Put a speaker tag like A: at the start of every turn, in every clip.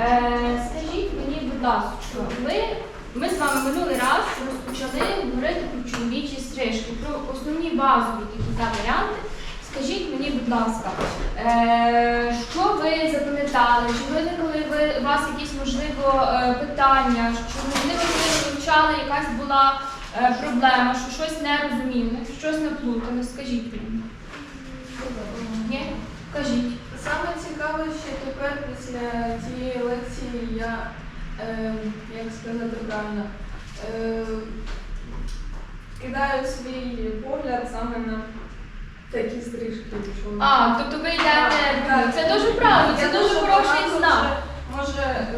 A: Е, скажіть мені, будь ласка, ми, ми з вами минулий раз розпочали говорити про чоловічі стрижки, про основні базові такі та варіанти. Скажіть мені, будь ласка, е, що ви запам'ятали? Чи виникли ви у вас якісь можливо е, питання? Чи можливо ви вивчали, якась була е, проблема, що щось не розуміли, щось наплутали? Скажіть мені. Ні? Кажіть.
B: Саме цікаве, що тепер після цієї лекції я, е, як сказати правильно, е, кидаю свій погляд саме на такі стрижки. що
A: А, тобто ви йдете.
B: Так.
A: Це дуже правильно, це
B: Я
A: дуже хороший
B: багато
A: знак.
B: вже- Може, е,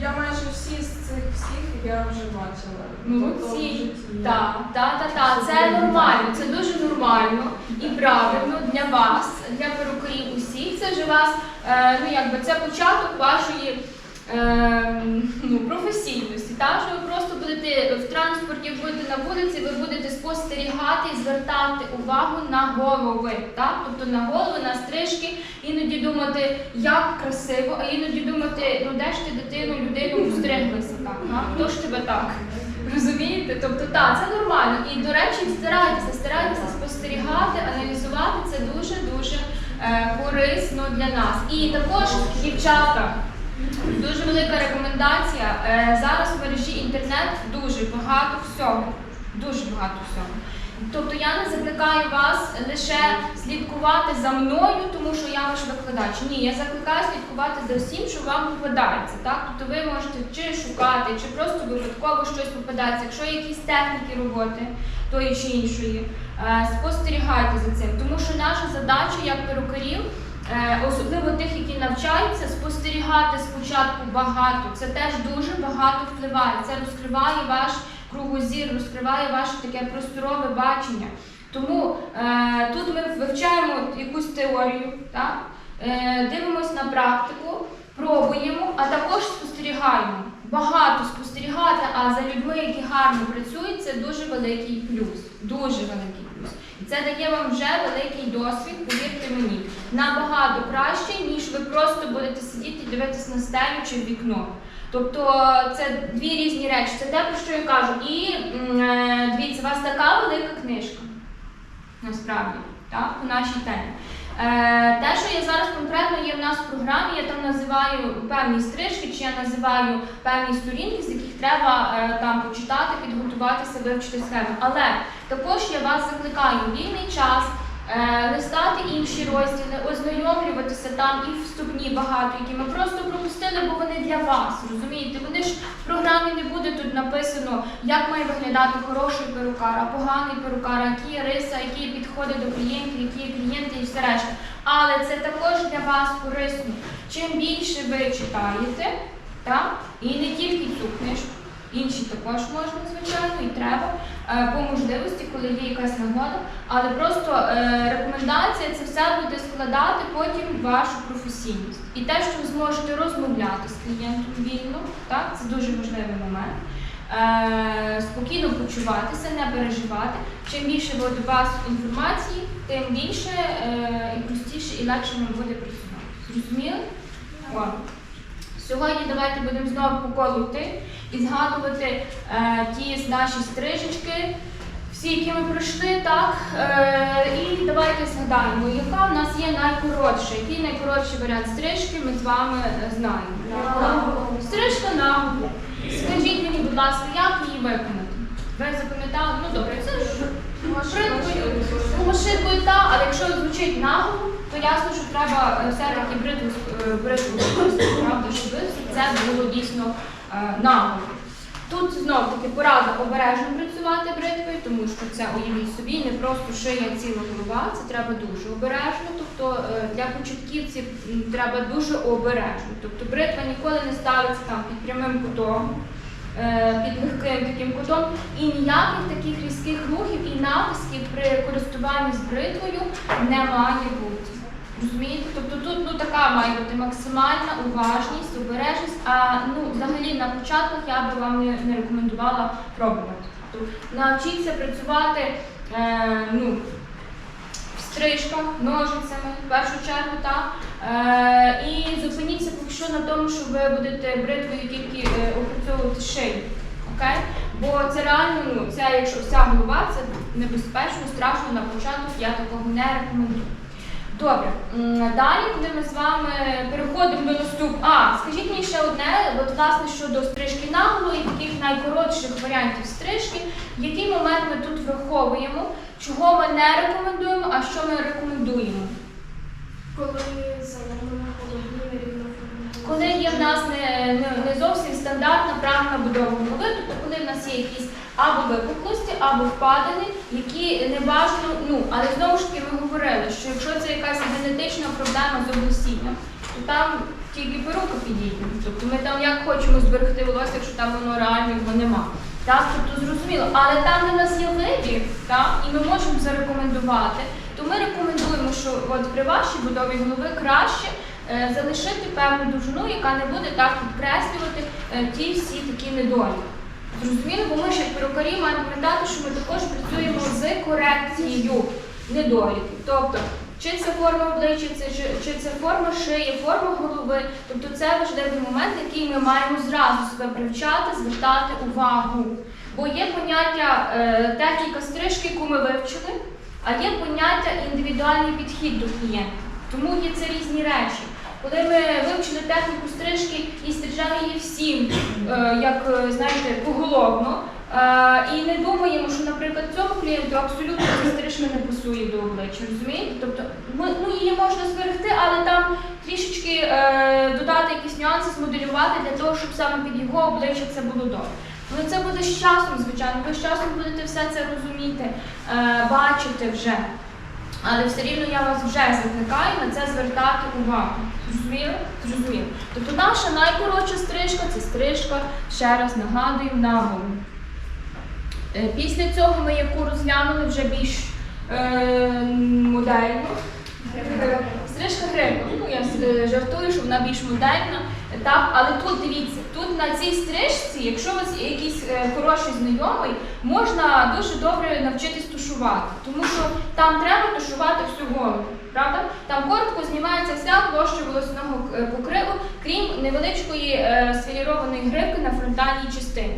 B: я майже всі з цих всіх я вже бачила.
A: Ну,
B: Тобто в
A: всі.
B: житті.
A: Так, так, так, так. Це нормально, це дуже нормально і правильно для вас, для перукарів Це вже вас, е, ну якби це початок вашої е, ну, професійності. Так, що ви просто будете в транспорті, будете на вулиці, ви будете спостерігати і звертати увагу на голови. Так? Тобто на голови, на стрижки, іноді думати, як красиво, а іноді думати, ну де ж ти дитину, людину встриглася так. Хто ж тебе так? Розумієте? Тобто, так, це нормально. І, до речі, старайтеся, старайтеся спостерігати, аналізувати. Це дуже-дуже корисно для нас. І також, дівчата, дуже велика рекомендація. Е, зараз в мережі інтернет дуже багато всього. Дуже багато всього. Тобто я не закликаю вас лише слідкувати за мною, тому що я ваш викладач. Ні, я закликаю слідкувати за всім, що вам попадається. Так? Тобто ви можете чи шукати, чи просто випадково щось попадається. Якщо якісь техніки роботи тої чи іншої, е, спостерігайте за цим. Тому що наша задача як перукарів, е, особливо тих, які навчаються, спостерігати спочатку багато. Це теж дуже багато впливає. Це розкриває ваш кругозір, розкриває ваше таке просторове бачення. Тому е, тут ми вивчаємо якусь теорію, так? Е, дивимося на практику, пробуємо, а також спостерігаємо. Багато спостерігати, а за людьми, які гарно працюють, це дуже великий плюс. Дуже великий плюс. Це дає вам вже великий досвід, повірте мені, набагато краще, ніж ви просто будете сидіти і дивитися на стелю чи в вікно. Тобто це дві різні речі. Це те, про що я кажу. І е, дивіться, у вас така велика книжка. Насправді, так, по нашій темі. Е, те, що я зараз конкретно є в нас в програмі, я там називаю певні стрижки, чи я називаю певні сторінки, з яких треба е, там почитати, підготуватися, вивчити схему. Але також я вас закликаю вільний час. Е, Листати інші розділи, ознайомлюватися там і вступні багато, які ми просто пропустили, бо вони для вас. Розумієте? Вони ж в програмі не буде тут написано, як має виглядати хороший перукар, а поганий перукар, які є риса, які підходи до клієнтів, які клієнти і все решта. Але це також для вас корисно. Чим більше ви читаєте, так? і не тільки цю книжку. Інші також можна, звичайно, і треба по можливості, коли є якась нагода. Але просто е, рекомендація це все буде складати потім вашу професійність. І те, що ви зможете розмовляти з клієнтом вільно, так, це дуже важливий момент. Е, спокійно почуватися, не переживати. Чим більше буде у вас інформації, тим більше е, і простіше, і легше вам буде працювати. Зрозуміли? Сьогодні давайте будемо знову по колу йти і згадувати е, ті наші стрижечки, всі, які ми пройшли, так. Е, і давайте згадаємо, яка в нас є найкоротша, який найкоротший варіант стрижки ми з вами е, знаємо. Стрижка на голову. Скажіть мені, будь ласка, як її виконати? Ви запам'ятали? Ну добре, це ж машинкою та, але якщо звучить наголо, то ясно, що треба е, все-таки бритву, е, бритву правда, щоб це було дійсно е, наголо. Тут знов таки порада обережно працювати бритвою, тому що це уявіть собі, не просто шия ціла голова, це треба дуже обережно. Тобто е, для початківців треба дуже обережно. Тобто бритва ніколи не ставиться там під прямим кутом, е, під легким таким кутом, і ніяких таких різких рухів і натисків при користуванні з бритвою не має бути. Розумієте? Тобто тут ну, така має бути максимальна уважність, обережність, а ну, взагалі на початках я би вам не, не рекомендувала пробувати. Тобто навчіться працювати е, ну, в стрижка ножицями, в першу чергу, так. Е, і зупиніться поки що на тому, що ви будете бритвою тільки е, опрацьовувати шию. Окей? Бо це реально, ну, це, якщо вся голова, це небезпечно, страшно на початок, я такого не рекомендую. Добре, далі, коли ми з вами переходимо до наступ. А, скажіть мені ще одне, от власне щодо стрижки наголо і таких найкоротших варіантів стрижки, який момент ми тут враховуємо, чого ми не рекомендуємо, а що ми рекомендуємо.
B: Коли заломлена головні.
A: Коли є в нас не, не, не зовсім стандартна правильна будова голови, тобто коли в нас є якісь або випуклості, або впадини, які не бажано, ну, але знову ж таки ми говорили, що якщо це якась генетична проблема з облесінням, то там тільки перука підійде. Тобто ми там як хочемо зберегти волосся, якщо там воно реально його нема. Так, тобто зрозуміло, але там, де в нас є вибір, так, і ми можемо зарекомендувати, то ми рекомендуємо, що от при вашій будові голови краще залишити певну довжину, яка не буде так підкреслювати е, ті всі такі недоліки. Зрозуміло, бо ми ще перукарі маємо пам'ятати, що ми також працюємо з корекцією недоліків. Тобто, чи це форма обличчя, чи, це форма шиї, форма голови. Тобто це важливий момент, який ми маємо зразу себе привчати, звертати увагу. Бо є поняття е, техніка стрижки, яку ми вивчили, а є поняття індивідуальний підхід до клієнта. Тому є це різні речі. Коли ми вивчили техніку стрижки і стрижали її всім, е, як е, знаєте, поголовно, е, і не думаємо, що, наприклад, цьому клієнту абсолютно ця стрижка не пасує до обличчя, розумієте? Тобто ну, її можна зберегти, але там трішечки додати якісь нюанси, змоделювати для того, щоб саме під його обличчя це було добре. Ну це буде з часом, звичайно. Ви з часом будете все це розуміти, бачити вже. Але все рівно я вас вже закликаю на це звертати увагу. Зрозуміли? Зрозуміло. Тобто наша найкоротша стрижка це стрижка, ще раз нагадую, на голову. Е, Після цього ми яку розглянули вже більш е, модельну. Стрижка грибка. Ну, я е, жартую, що вона більш модельна. Так, але тут дивіться, тут на цій стрижці, якщо у вас якийсь е, хороший знайомий, можна дуже добре навчитись тушувати. Тому що там треба тушувати всю голову. Правда? Там коротко знімається вся площа волосяного е, покриву, крім невеличкої е, сфілірованої грибки на фронтальній частині.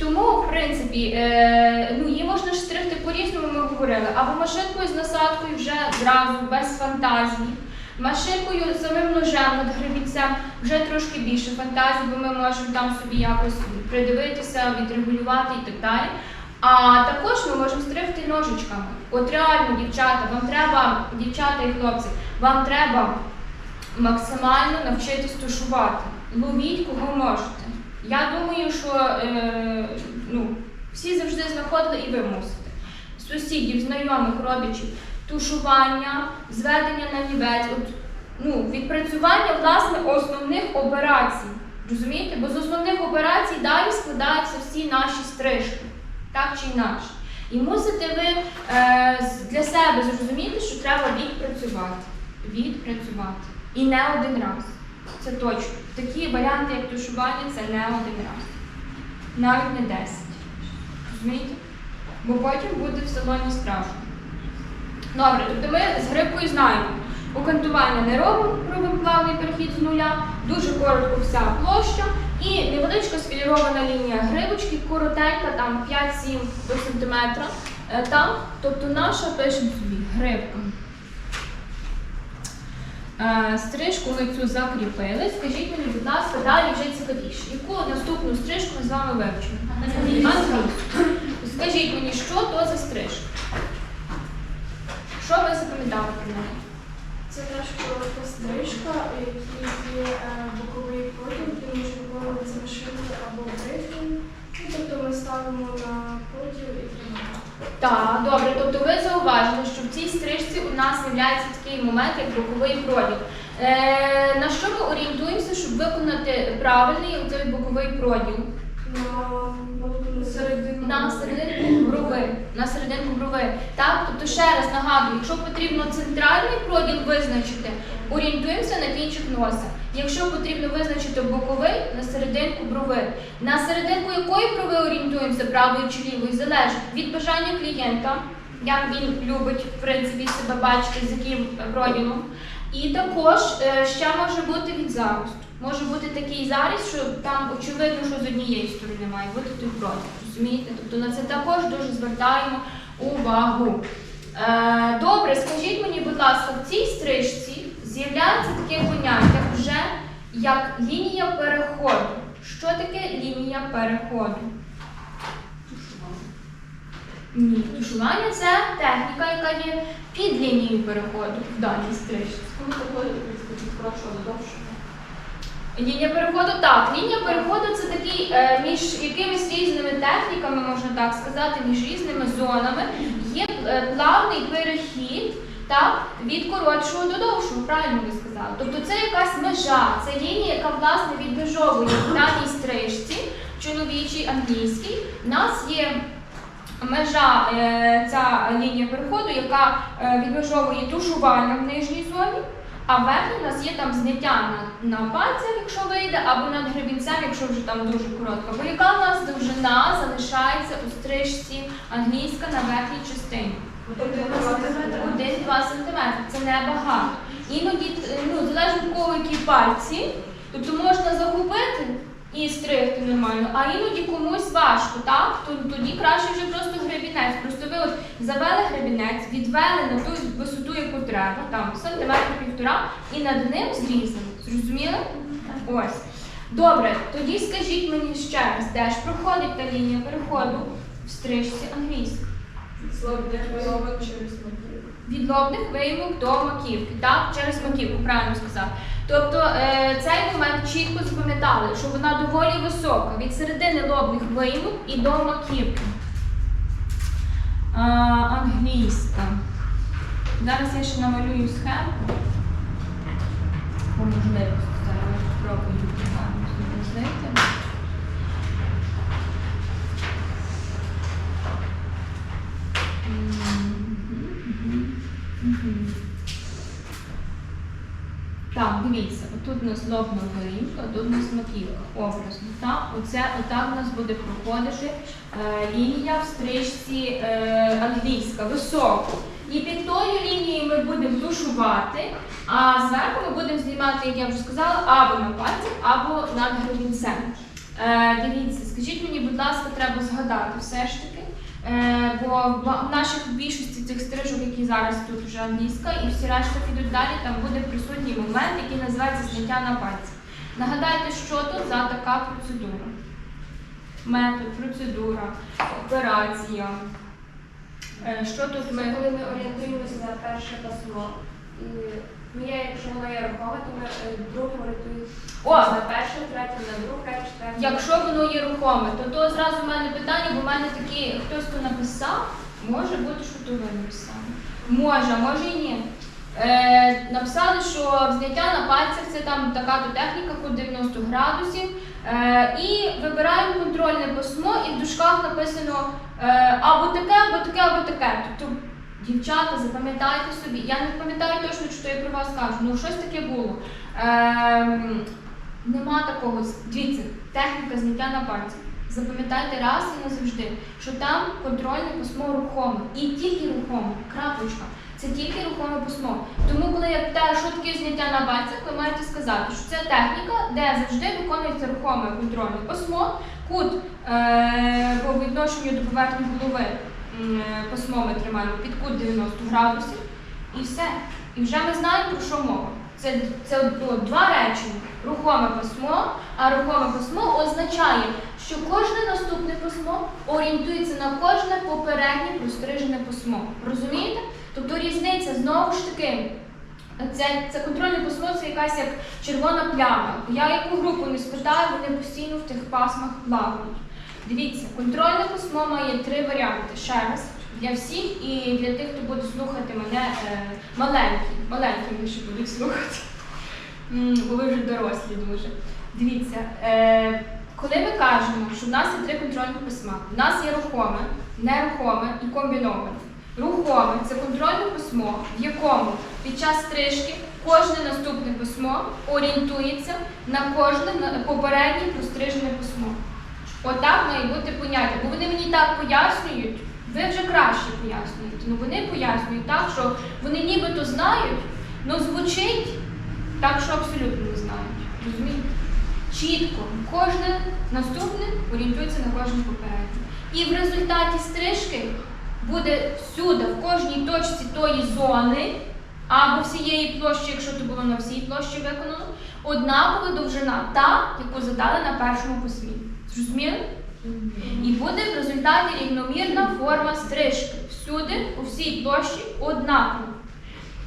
A: Тому, в принципі, е, ну, її можна ж стригти по-різному, ми говорили. Або машинкою з насадкою вже зразу, без фантазії. Машинкою самим ножем над вже трошки більше фантазії, бо ми можемо там собі якось придивитися, відрегулювати і так далі. А також ми можемо стригти ножичками. От реально, дівчата, вам треба, дівчата і хлопці, вам треба максимально навчитись тушувати. Ловіть кого можете. Я думаю, що е, ну, всі завжди знаходили і ви мусите. Сусідів, знайомих, родичів, тушування, зведення на нівець, от, ну, відпрацювання власне основних операцій. Розумієте? Бо з основних операцій далі складаються всі наші стрижки, так чи інакше. І мусите ви е, для себе зрозуміти, що треба відпрацювати. Відпрацювати. І не один раз. Це точно. Такі варіанти, як тушування, це не один раз. Навіть не 10. Розумієте? Бо потім буде в салоні страшно. Добре, тобто ми з грибкою знаємо. Окантування не робимо, робимо плавний перехід з нуля, дуже коротко вся площа і невеличка сфілірована лінія грибочки, коротенька, там 5-7 до сантиметра. Е, Там, тобто наша пишемо собі грибка. Е, Стрижку ми цю закріпили. Скажіть мені, будь ласка, далі вже цікавіше. Яку наступну стрижку ми з вами вивчимо? Скажіть мені, що то за стрижка? Що ви запам'ятали про неї?
B: Це теж коротка стрижка, у якій є е, боковий поділ, який може виконуватися машиною або бритвою. Ну, тобто ми ставимо на поділ і тримаємо.
A: Так, добре. Тобто ви зауважили, що в цій стрижці у нас є такий момент, як боковий проділ. Е, на що ми орієнтуємося, щоб виконати правильний оцей боковий проділ?
B: На середину.
A: На серединку брови. На серединку брови. Так, тобто ще раз нагадую, якщо потрібно центральний проділ визначити, орієнтуємося на кінчик носа. Якщо потрібно визначити боковий на серединку брови. На серединку якої брови орієнтуємося правою чи лівою, залежить від бажання клієнта, як він любить в принципі себе бачити, з яким проділом. І також е, ще може бути від заросту. Може бути такий заріз, що там очевидно, що з однієї сторони має бути той проділ. Розумієте? Тобто на це також дуже звертаємо увагу. Е, добре, скажіть мені, будь ласка, в цій стрижці з'являється таке поняття вже як лінія переходу. Що таке лінія переходу? Ні, тушування це техніка, яка є під лінією переходу в даній стрижці.
C: Коли доходить від коротшого до довшого.
A: Лінія переходу так. Лінія переходу це такий е, між якимись різними техніками, можна так сказати, між різними зонами. Є е, плавний перехід так, від коротшого до довшого, правильно ви сказали. Тобто це якась межа, це лінія, яка власне відмежовує в даній стрижці, чоловічій, англійській. У нас є межа, е, ця лінія переходу, яка відмежовує тушування в нижній зоні. А верхній у нас є там зняття на, на пальцях, якщо вийде, або над гребінцем, якщо вже там дуже коротко. Бо яка в нас довжина залишається у стрижці англійська на верхній частині? 1-2 см. Це небагато. Іноді, е, ну, залежно від кого які пальці, тобто можна загубити і стригти нормально, а іноді комусь важко, так? Тоді краще вже просто гребінець. Просто ви от завели гребінець, відвели на ту висоту, яку треба, там сантиметр півтора, і над ним зрізали. Зрозуміли? Ось. Добре, тоді скажіть мені ще раз, де ж проходить та лінія переходу в стрижці англійської?
C: Слово через мотив.
A: Від лобних виїмок до маківки, так? Через маківку, правильно сказав. Тобто е, цей момент чітко запам'ятали, що вона доволі висока, від середини лобних виймок і до маківки. Англійська. Зараз я ще намалюю схему. По можливості зараз я спробую гарно зобразити. Мгм, мгм. Так, дивіться, отут у нас лобна горінка, тут у нас маківка, образно. Так? Оце отак у нас буде проходити е, лінія в стрижці е, англійська, висока. І під тою лінією ми будемо тушувати, а зверху ми будемо знімати, як я вже сказала, або на пальці, або над гребінцем. Е, дивіться, скажіть мені, будь ласка, треба згадати все ж таки. Е, бо в наших більшості цих стрижок, які зараз тут вже англійська, і всі решта підуть далі, там буде присутній момент, який називається зняття на пальці. Нагадайте, що тут за така процедура. Метод, процедура, операція. Е, Що тут ми.
D: коли ми орієнтуємося на перше пасмо. І ну, я, якщо воно є рухоме, то ми е, другим орієнтуємося
A: О!
D: на перше, третє, на друге, четверте.
A: Якщо воно є рухоме, то то зразу в мене питання, бо в мене такі хтось то написав, може бути, що то ви написали. Може, а може і ні. Е, написали, що зняття на пальцях це там така то техніка по 90 градусів. Е, і вибираємо контрольне письмо, і в дужках написано е, або таке, або таке, або таке. Тобто, дівчата, запам'ятайте собі. Я не пам'ятаю точно, що я про вас кажу, ну щось таке було. Ем, Нема такого. Дивіться, техніка зняття на пальці. Запам'ятайте раз і назавжди, що там контрольне письмо рухоме. І тільки рухоме, крапочка. Це тільки рухоме письмо. Тому, коли я питаю, що таке зняття на пальцях, ви маєте сказати, що це техніка, де завжди виконується рухоме контрольне письмо, кут е- по відношенню до поверхні голови письмо ми тримаємо під кут 90 градусів. І все. І вже ми знаємо, про що мова. Це, це от два речення. Рухоме письмо, а рухоме письмо означає, що кожне наступне письмо орієнтується на кожне попереднє прострижене письмо. Розумієте? Тобто різниця знову ж таки. Це, це контрольне письмо, це якась як червона пляма. Я яку групу не спитаю, вони постійно в тих пасмах плавають. Дивіться, контрольне письмо має три варіанти. Ще раз для всіх і для тих, хто буде слухати мене е, маленькі. Маленькі більше будуть слухати. Бо ви вже дорослі дуже. Дивіться, е, коли ми кажемо, що в нас є три контрольні письма, в нас є рухоме, нерухоме і комбіноване. Рухоме це контрольне письмо, в якому під час стрижки кожне наступне письмо орієнтується на кожне попереднє прострижене письмо. Отак має бути поняття. Бо вони мені так пояснюють Ви вже краще пояснюєте. Ну вони пояснюють так, що вони нібито знають, але звучить так, що абсолютно не знають. Розумієте? Чітко, кожне наступне орієнтується на кожне попереднє. І в результаті стрижки буде всюди, в кожній точці тої зони, або всієї площі, якщо це було на всій площі виконано, однакова довжина та, яку задали на першому посві. Зрозуміли? І буде в результаті рівномірна форма стрижки. Всюди, у всій площі однакова.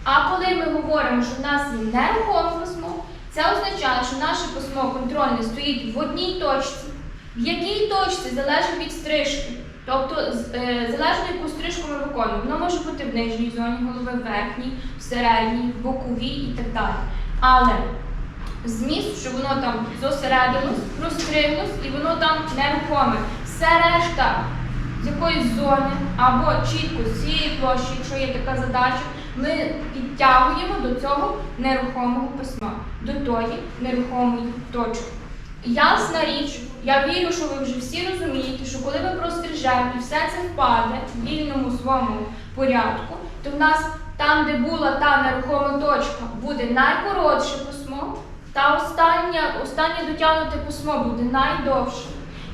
A: А коли ми говоримо, що в нас є нерухоме письмо, це означає, що наше письмо контрольне стоїть в одній точці, в якій точці залежить від стрижки. Тобто, е, залежно яку стрижку ми виконуємо. Воно може бути в нижній зоні голови, в верхній, в середній, в боковій і так далі. Але зміст, що воно там зосередилось, розстриглось і воно там нерухоме. Все решта з якоїсь зони або чітко з цієї площі, якщо є така задача, ми підтягуємо до цього нерухомого письма, до тої нерухомої точки. Ясна річ, я вірю, що ви вже всі розумієте, що коли ми прострижемо і все це впаде в вільному своєму порядку, то в нас там, де була та нерухома точка, буде найкоротше письмо, та остання, останнє дотягнуте письмо буде найдовше.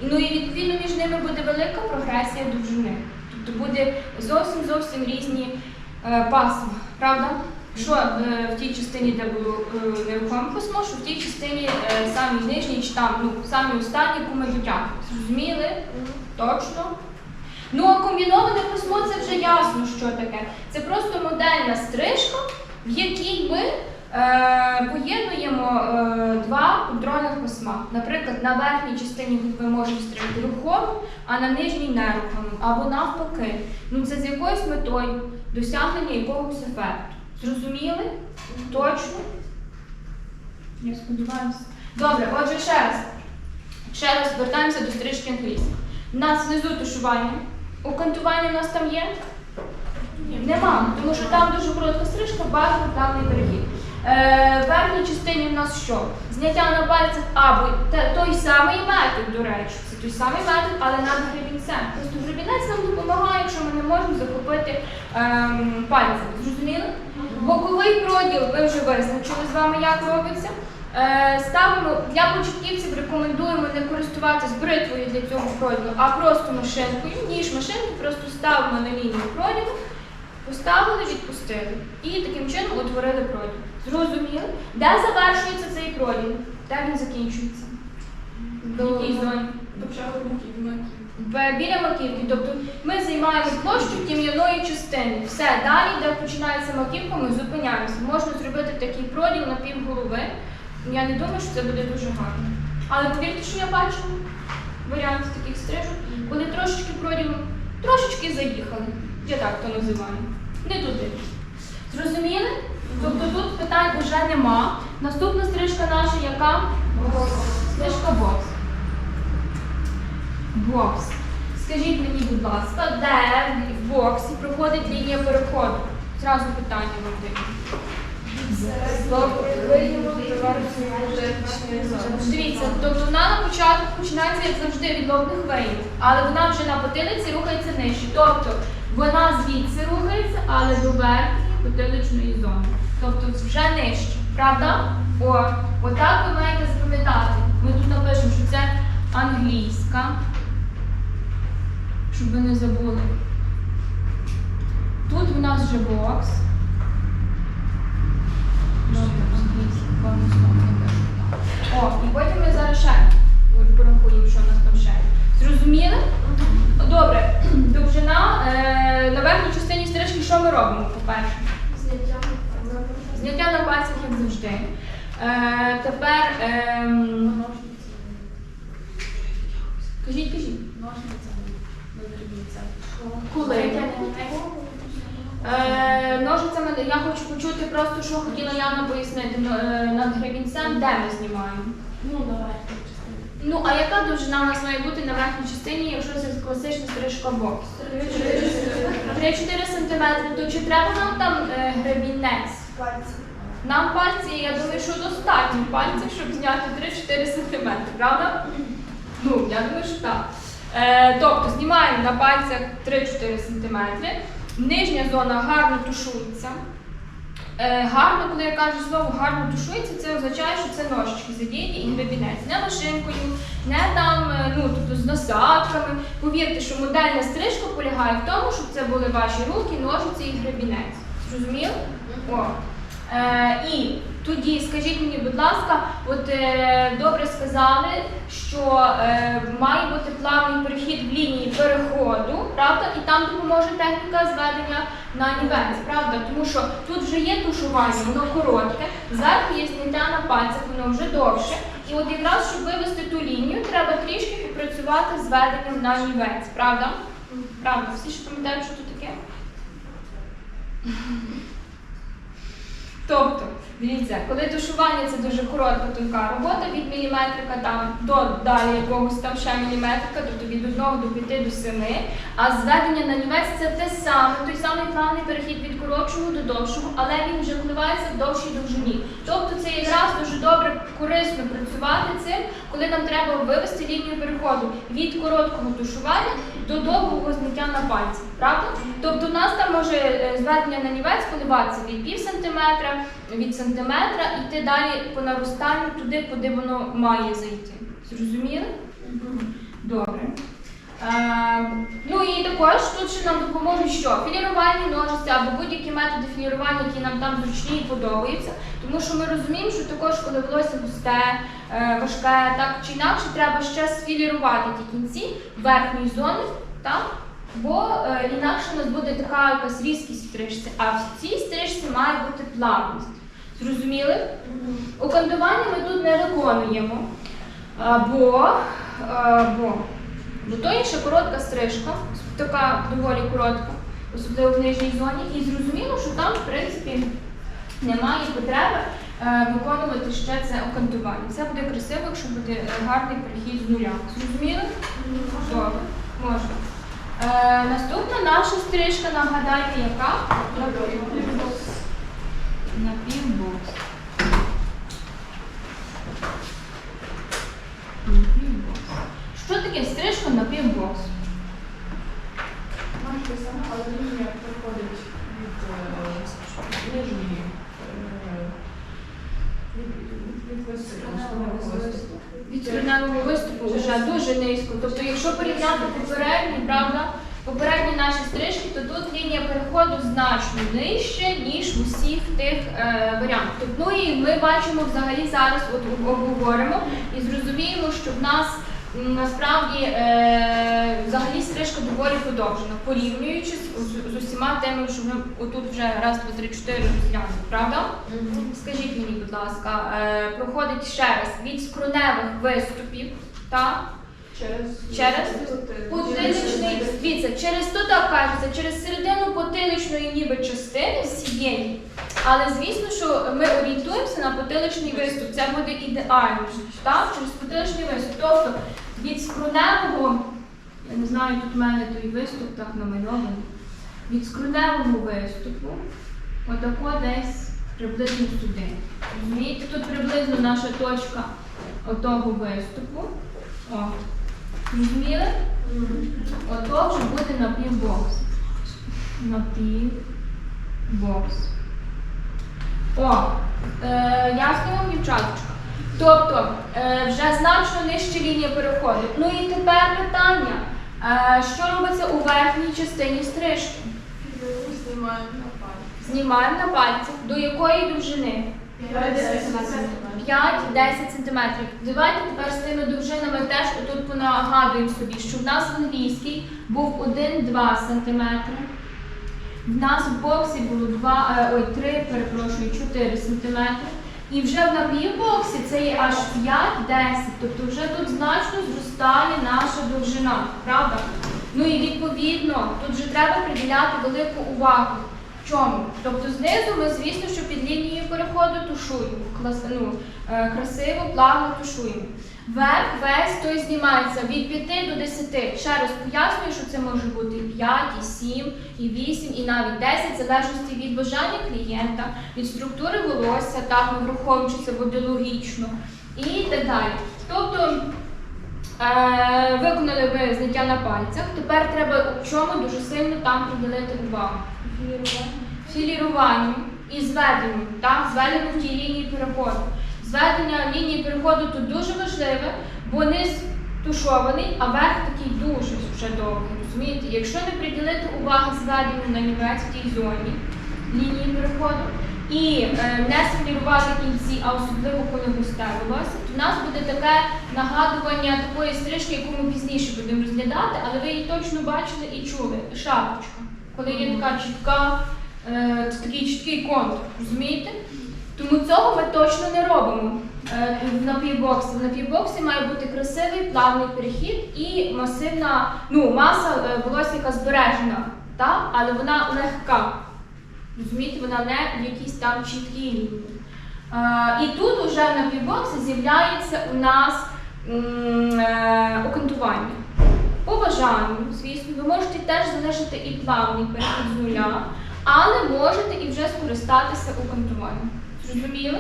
A: Ну і відповідно між ними буде велика прогресія довжини. Тобто буде зовсім зовсім різні е, пасма, правда? Що е, в тій частині, де було е, нерухоме письмо, що в тій частині е, самій нижній, чи там, ну, самій останній, яку ми. Зрозуміли? Точно? Ну а комбіноване письмо це вже ясно, що таке. Це просто модельна стрижка, в якій ми поєднуємо е, два контрольних письма. Наприклад, на верхній частині ми можемо стригти рухому, а на нижній нерухомому, або навпаки. Ну це з якоюсь метою досягнення якогось ефекту. Зрозуміли? Точно? Я сподіваюся. Добре, отже, ще раз. Ще раз вертаємося до стрижки англійської. У нас внизу тушування. Окантування у нас там є? Нема, тому що там дуже коротка стрижка, базовий плавний перехід. Е, в верхній частині в нас що? Зняття на пальцях або той самий метод, до речі, це той самий метод, але над гребінцем. Просто гребінець нам допомагає, якщо ми не можемо захопити ем. Зрозуміли? Боковий проділ ви вже визначили з вами, як робиться. Е, ставимо для початківців рекомендуємо не користуватись бритвою для цього проділу, а просто машинкою. Ніж машинку просто ставимо на лінію проділу, поставили, відпустили. І таким чином утворили проділ. Зрозуміли? Де завершується цей проділ? Де він закінчується? В якій зоні?
C: Маків.
A: Б- Біля маківки. Тобто ми займаємо площу тім'яної частини. Все, далі, де починається маківка, ми зупиняємося. Можна зробити такий проділ на півголови. Я не думаю, що це буде дуже гарно. Але повірте, що я бачу варіант таких стрижок, коли трошечки проділ, трошечки заїхали. Я так то називаю. Не туди. Зрозуміли? Тобто тут питань вже нема. Наступна стрижка наша яка? Стрижка бокс. Бокс. Скажіть мені, будь ласка, де в боксі проходить лінія переходу? Зразу питання вам. Дивіться, тобто вона на початку починається, як завжди, від лобних веїв, але вона вже на потилиці рухається нижче. Тобто вона звідси рухається, але до верхньої потиличної зони. Тобто вже нижче. Правда? О, отак ви маєте запам'ятати. Ми тут напишемо, що це англійська. Щоб ви не забули. Тут у нас вже бокс. О, і потім ми зараз ще порахуємо, що у нас там ще. є. Зрозуміли? Добре, довжина е, на верхній частині стрижки, що ми робимо, по-перше?
B: Зняття
A: на пальцях, як завжди. Е, тепер. ем, кажіть, кажіть. Коли? Е, ножицями я хочу почути просто, що хотіла Яна пояснити е, над гребінцем, де ми знімаємо.
B: Ну, давай.
A: Ну, а яка довжина у нас має бути на верхній частині, якщо це класична стрижка бокс? 3-4 см. То чи треба нам там е, гребінець?
B: Пальці.
A: Нам пальці, я думаю, що достатньо пальців, щоб зняти 3-4 см, правда? Ну, я думаю, що так. Е, тобто знімаємо на пальцях 3-4 см. Нижня зона гарно тушується. Е, гарно, коли я кажу слово гарно тушується, це означає, що це ножички задіяні і гребінець. Не машинкою, не там е, ну, тобто з насадками. Повірте, що модельна стрижка полягає в тому, щоб це були ваші руки, ножиці і гребінець. Зрозуміло? О. Е, і тоді скажіть мені, будь ласка, от е, добре сказали, що е, має бути плавний перехід в лінії переходу, правда? І там допоможе техніка зведення на нівець, правда? Тому що тут вже є тушування, воно коротке, зверху є зняття на пальцях, воно вже довше. І от якраз, щоб вивести ту лінію, треба трішки попрацювати з веденням на нівець, правда? Правда, всі ще пам'ятають, що тут таке? Тобто, дивіться, коли тушування це дуже коротка тонка робота від міліметрика там до далі якогось там ще міліметрика, тобто від 1 до 5 до 7, а зведення на нівець це те саме, той самий плавний перехід від коротшого до довшого, але він вже впливається в довшій довжині. Тобто це якраз дуже добре корисно працювати цим, коли нам треба вивести лінію переходу від короткого тушування до довгого зняття на пальці. Правда? Тобто у нас там може е, зведення на нівець коливатися від пів сантиметра, від сантиметра, йти далі по наростанню туди, куди воно має зайти. Зрозуміли? Добре. Е, ну і також тут ще нам допоможуть що? Філірувальні ножиці або будь-які методи філірування, які нам там зручні і подобаються. Тому що ми розуміємо, що також, коли волосся густе, важке, так чи інакше, треба ще сфілірувати ті кінці верхньої зони, так? Бо е, інакше у нас буде така якась різкість в стрижці, а в цій стрижці має бути плавність. Зрозуміли? Окантування ми тут не виконуємо, а, бо, бо, бо то інша коротка стрижка, така доволі коротка, особливо в нижній зоні, і зрозуміло, що там, в принципі, немає потреби е, виконувати ще це окантування. Це буде красиво, якщо буде е, гарний перехід з нуля. Зрозуміли? Добре, можна. Е, наступна наша стрижка, нагадайте, яка? Напівбокс. Напівбокс. Що таке стрижка напівбокс?
C: Майже те саме, але лінія проходить від е, нижньої е, від- від висоти, основного виступу.
A: Від виступу вже дуже низько. Тобто, якщо порівняти попередні, правда, попередні наші стрижки, то тут лінія переходу значно нижче, ніж в усіх тих е, варіантах. Ну і ми бачимо взагалі зараз, от обговоримо і зрозуміємо, що в нас насправді е, взагалі стрижка доволі подовжена, порівнюючи з, з- усіма теми, що ми отут вже раз, два, три, чотири розглянули, правда? Скажіть мені, будь ласка, е, проходить ще раз від скроневих виступів, так?
C: Через
A: Через. Потиличний, дивіться, через то так кажеться, через середину потиличної ніби частини всієї. Але звісно, що ми орієнтуємося на потиличний виступ. Це буде ідеально. Так? Через потиличний виступ. Тобто від скроневого, я не знаю, тут в мене той виступ так намальований. Від скроневого виступу, отако десь приблизно сюди. Розумієте, тут приблизно наша точка отого виступу. О. Розуміли? Ото вже буде напівбокс. Напівбокс. О, е, ясно вам, дівчаточка? Тобто, е, вже значно нижче лінія переходу. Ну і тепер питання. Е, що робиться у верхній частині стрижки?
C: Знімаємо на пальці.
A: Знімаємо на пальцях. До якої довжини? 5-10 сантиметрів. Давайте тепер з тими довжинами теж отут понагадуємо собі, що в нас в англійській був 1-2 сантиметри. В нас в боксі було 2, е, ой, 3, перепрошую, 4 сантиметри. І вже в напівбоксі це є аж 5-10, тобто вже тут значно зростає наша довжина, правда? Ну і відповідно, тут вже треба приділяти велику увагу. В чому? Тобто знизу ми, звісно, що під лінією переходу тушуємо. Ну, е, красиво, плавно тушуємо. Верх весь той знімається від 5 до 10. Ще раз пояснюю, що це може бути і 5, і 7, і 8, і навіть 10, в залежності від бажання клієнта, від структури волосся, так враховуючи це буде логічно, і так далі. Тобто Е, виконали ви зняття на пальцях. Тепер треба у чому дуже сильно там приділити увагу. Філіруванню і зведенню, так? зведенню в тій лінії переходу. Зведення лінії переходу тут дуже важливе, бо низ тушований, а верх такий дуже вже довгий. Розумієте? Якщо не приділити увагу зведенню на тій зоні лінії переходу і е, не сфілірувати кінці, а особливо коли густе волосся, то в нас буде таке нагадування такої стрижки, яку ми пізніше будемо розглядати, але ви її точно бачили і чули. Шапочка. Коли є така чітка, е, такий чіткий контур, розумієте? Тому цього ми точно не робимо е, в напівбоксі. В напівбоксі має бути красивий плавний перехід і масивна, ну, маса е, волосся, яка збережена, та? але вона легка. Розумієте, вона не в якійсь там чіткій лінії. Е, і тут уже в напівбоксі з'являється у нас окантування. По бажанню, звісно, ви можете теж залишити і плавний перехід з нуля, але можете і вже скористатися окантуванням. Зрозуміли?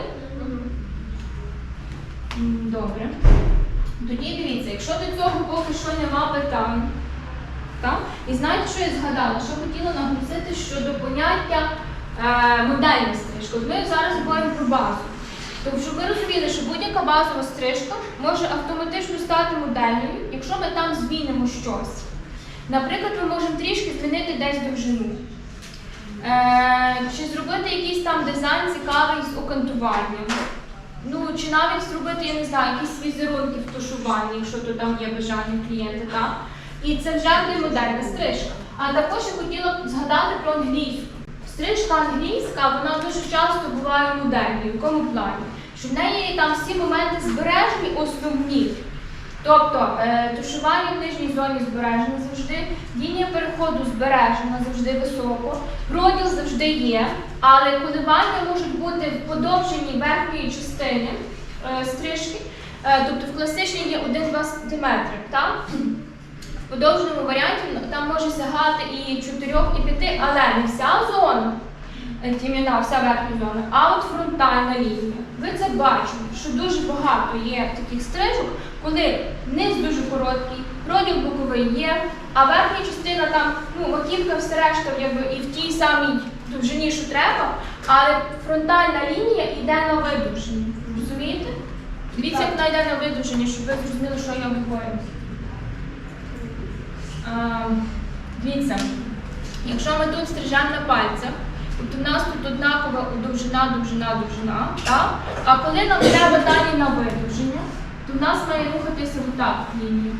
A: Добре. Тоді дивіться, якщо до цього поки що нема питань, так? і знаєте, що я згадала? Що хотіла наголосити щодо поняття е, модельна стрижка. Ми зараз говоримо про базу. Тобто, щоб ви розуміли, що будь-яка базова стрижка може автоматично стати модельною, якщо ми там змінимо щось. Наприклад, ми можемо трішки змінити десь довжину. Е, чи зробити якийсь там дизайн цікавий з окантуванням. Ну, чи навіть зробити, я не знаю, якісь візерунки в тушуванні, якщо то там є бажання клієнта, так? І це вже модельна стрижка. А також я хотіла б згадати про англійську. Стрижка англійська, вона дуже часто буває модельною. В якому плані? Що в неї там всі моменти збережені основні. Тобто е, тушування в нижній зоні збережено завжди, лінія переходу збережена завжди високо, проділ завжди є, але коливання можуть бути в подовженні верхньої частини е, стрижки, е, тобто в класичній є 1-2 см. В подовженому варіанті там може сягати і 4, і 5, але не вся зона, тім'яна, вся верхня зона, а от фронтальна лінія. Ви це бачите, що дуже багато є таких стрижок, коли низ дуже короткий, проділ боковий є, а верхня частина там, ну, маківка все решта якби і в тій самій довжині, що треба, але фронтальна лінія йде на видовження. Розумієте? Дивіться, як вона йде на видовження, щоб ви зрозуміли, що я говорю. Дивіться, якщо ми тут стрижемо на пальцях, тобто в нас тут однакова довжина, довжина, довжина, так? а коли нам треба далі на видовження, в нас має рухатися лінія.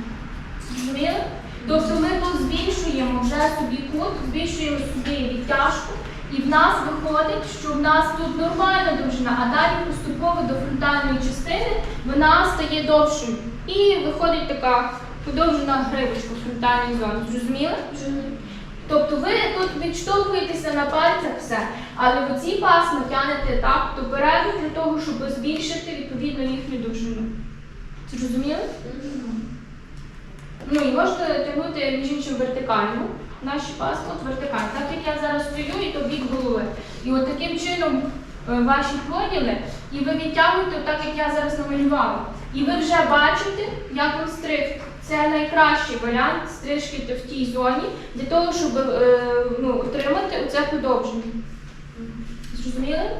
A: Зрозуміли? Тобто ми тут збільшуємо вже собі кут, збільшуємо собі відтяжку, і в нас виходить, що в нас тут нормальна довжина, а далі поступово до фронтальної частини вона стає довшою. І виходить така подовжена гривочка в фронтальній зоні. Зрозуміли? Тобто ви тут відштовхуєтеся на пальцях все, але в оці пасми тянете так допереду для того, щоб збільшити відповідно їхню довжину. Зрозуміли? Ну і можете тягнути між іншим вертикально. Наші паски от вертикально. Так як я зараз стою і то бік голови. І от таким чином е, ваші поділи, і ви відтягуєте так, як я зараз намалювала. І ви вже бачите, як він стриг. Це найкращий варіант стрижки в тій зоні для того, щоб е, ну, отримати оце подовження. Зрозуміли?